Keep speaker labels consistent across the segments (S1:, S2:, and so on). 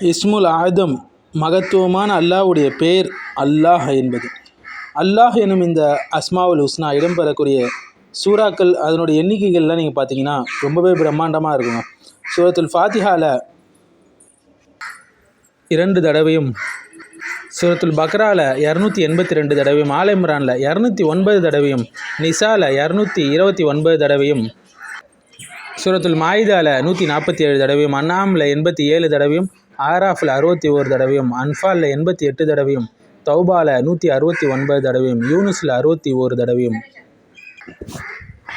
S1: இஸ்முல் ஆதம் மகத்துவமான அல்லாஹ்வுடைய பெயர் அல்லாஹ் என்பது. அல்லாஹ் எனும் இந்த அஸ்மாவுல் உஸ்னா இடம்பெறக்கூடிய சூறாக்கள் அதனுடைய எண்ணிக்கைகள்லாம் நீங்கள் பார்த்தீங்கன்னா ரொம்பவே பிரம்மாண்டமாக இருக்குங்க. சூரத்துல் ஃபாத்திஹாவில் இரண்டு தடவையும் சூரத்துல் பக்ராவில் இரநூத்தி எண்பத்தி ரெண்டு தடவையும் ஆல் இரநூத்தி ஒன்பது தடவையும் நிசாவில் இரநூத்தி இருபத்தி ஒன்பது தடவையும் சூரத்துல் மாயிதாவில் நூற்றி நாற்பத்தி ஏழு தடவையும் அண்ணாமில் எண்பத்தி ஏழு தடவையும் ஆராஃபில் அறுபத்தி ஓரு தடவையும் அன்ஃபாலில் எண்பத்தி எட்டு தடவையும் தௌபாவில் நூற்றி அறுபத்தி ஒன்பது தடவையும் யூனுஸில் அறுபத்தி ஓரு தடவையும்.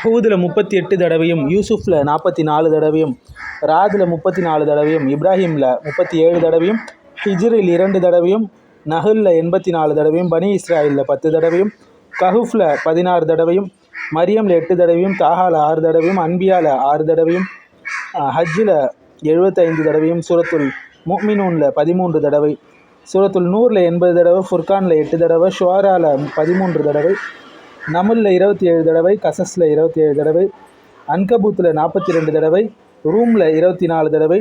S1: ஹூதில் முப்பத்தி எட்டு தடவையும் யூசுஃபில் நாற்பத்தி நாலு தடவையும் ராதில் முப்பத்தி நாலு தடவையும் இப்ராஹிமில் முப்பத்தி ஏழு தடவையும் ஹிஜ்ரில் இரண்டு தடவையும் நஹுலில் எண்பத்தி நாலு தடவையும் பனி இஸ்ராயிலில் பத்து தடவையும் கஹுஃபில் பதினாறு தடவையும் மரியமில் எட்டு தடவையும் தாஹாவில் ஆறு தடவையும் அன்பியாவில் ஆறு தடவையும் ஹஜ்ஜில் எழுபத்தைந்து தடவையும் சூரத்துல் முக்மினூனில் பதிமூன்று தடவை சூரத்துல் நூறில் எண்பது தடவை ஃபுர்கானில் எட்டு தடவை ஷுவாராவில் பதிமூன்று தடவை நமுலில் இருபத்தி ஏழு தடவை கசஸில் இருபத்தி ஏழு தடவை அன்கபூத்தில் நாற்பத்தி ரெண்டு தடவை ரூமில் இருபத்தி நாலு தடவை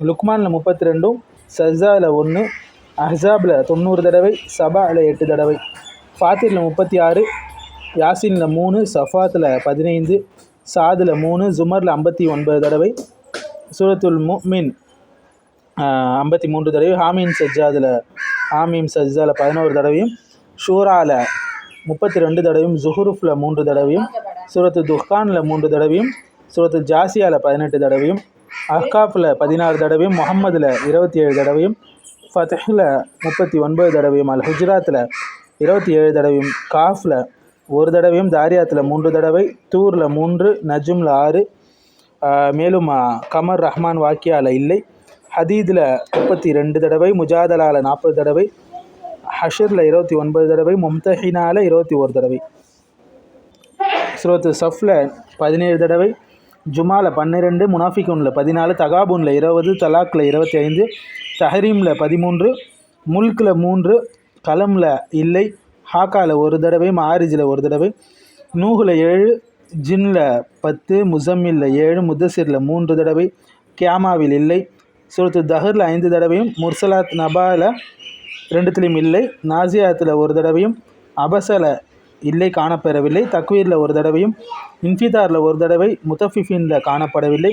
S1: லுக்மானில் முப்பத்தி ரெண்டும் சஜாவில் ஒன்று அஹாபில் தொண்ணூறு தடவை சபாவில் எட்டு தடவை ஃபாத்திரில் முப்பத்தி ஆறு யாசினில் மூணு சஃபாத்தில் பதினைந்து சாதில் மூணு ஜுமரில் ஐம்பத்தி ஒன்பது தடவை சூரத்துல் முமின் ஐம்பத்தி மூன்று தடவையும் ஹாமீன் சஜ்ஜாதில் ஹாமீம் சஜ்ஜாவில் பதினோரு தடவையும் ஷூராவில் முப்பத்தி ரெண்டு தடவையும் ஜுஹுருஃபில் மூன்று தடவையும் சூரத்து துஹானில் மூன்று தடவையும் சூரத்து ஜாசியாவில் பதினெட்டு தடவையும் அஹ்காஃபில் பதினாறு தடவையும் முகம்மதில் இருபத்தி ஏழு தடவையும் ஃபதஹில் முப்பத்தி ஒன்பது தடவையும் அல் ஹுஜராத்தில் இருபத்தி ஏழு தடவையும் காஃபில் ஒரு தடவையும் தாரியாத்தில் மூன்று தடவை தூரில் மூன்று நஜுமில் ஆறு மேலும் கமர் ரஹ்மான் வாக்கியாவில் இல்லை. ஹதீதில் முப்பத்தி ரெண்டு தடவை முஜாதலாவில் நாற்பது தடவை ஹஷரில் இருபத்தி ஒன்பது தடவை மும்தஹினால இருபத்தி ஒரு தடவை. ஸ்ரோத்து சஃபில் பதினேழு தடவை ஜுமாவில் பன்னிரெண்டு முனாஃபிகுனில் பதினாலு தகாபூனில் இருபது தலாக்கில் இருபத்தி ஐந்து தஹரீமில் பதிமூன்று முல்கில் மூன்று கலமில் இல்லை ஹாக்காவில் ஒரு தடவை மாரிஜில் ஒரு தடவை நூகில் ஏழு ஜின்னில் பத்து முசம்மில் ஏழு முத்தசிரில் மூன்று தடவை கியாமாவில் இல்லை சூரத்து தஹரில் ஐந்து தடவையும் முர்சலாத் நபாவில் ரெண்டுத்துலேயும் இல்லை நாசியாத்தில் ஒரு தடவையும் அபசல இல்லை காணப்பெறவில்லை தக்வீரில் ஒரு தடவையும் இன்ஃபிதாரில் ஒரு தடவை முத்தஃபிஃபினில் காணப்படவில்லை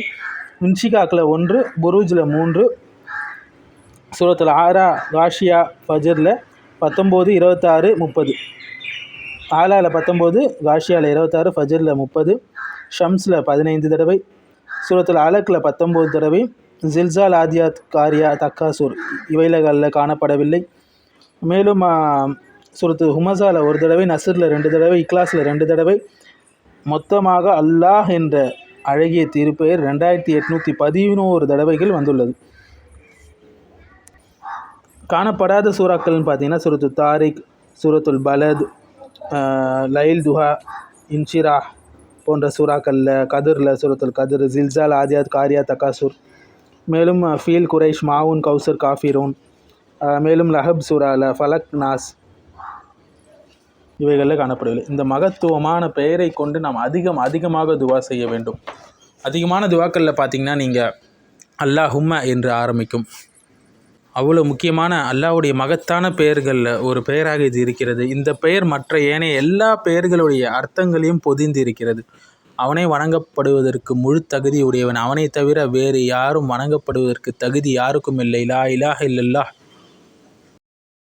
S1: இன்ஷிகாக்கில் ஒன்று புரூஜில் மூன்று சூரத்தில் ஆரா காஷியா ஃபஜரில் பத்தொம்போது இருபத்தாறு முப்பது. ஆலாவில் பத்தொம்போது காஷியாவில் இருபத்தாறு ஃபஜரில் முப்பது ஷம்ஸில் பதினைந்து தடவை சூரத்தில் அலக்கில் பத்தொம்போது தடவை ஜில்சால் ஆதியாத் காரியா தக்காசூர் இவைலகளில் காணப்படவில்லை. மேலும் சூரத்து ஹுமசாவில் ஒரு தடவை நசரில் ரெண்டு தடவை இக்லாஸில் ரெண்டு தடவை மொத்தமாக அல்லாஹ் என்ற அழகிய திருப்பெயர் ரெண்டாயிரத்தி எட்நூற்றி பதினோரு தடவைகள் வந்துள்ளது. காணப்படாத சூறாக்கள்னு பார்த்தீங்கன்னா சூரத்து தாரிக் சூரத்துல் பலத் லைல் துஹா இன்ஷிரா போன்ற சூறாக்களில் கதிரில் சூரத்துல் கதிர் ஜில்சால் ஆதியாத் காரியா தக்காசூர் மேலும் ஃபீல் குரைஷ் மாவுன் கௌசர் காஃபிரூன் மேலும் லஹப் சுரால ஃபலக் நாஸ் இவைகளில் காணப்படவில்லை இந்த மகத்துவமான பெயரை கொண்டு நாம் அதிகம் அதிகமாக துவா செய்ய வேண்டும். அதிகமான துவாக்களில் பார்த்தீங்கன்னா நீங்கள் அல்லாஹும்ம என்று ஆரம்பிக்கும். அவ்வளோ முக்கியமான அல்லாஹ்வுடைய மகத்தான பெயர்களில் ஒரு பெயராக இது இருக்கிறது. இந்த பெயர் மற்ற ஏனைய எல்லா பெயர்களுடைய அர்த்தங்களையும் பொதிந்து இருக்கிறது. அவனே வணங்கப்படுவதற்கு முழு தகுதி உடையவன் அவனை தவிர வேறு யாரும் வணங்கப்படுவதற்கு தகுதி யாருக்கும் இல்லை. லா இலாஹ இல்லல்லாஹ்.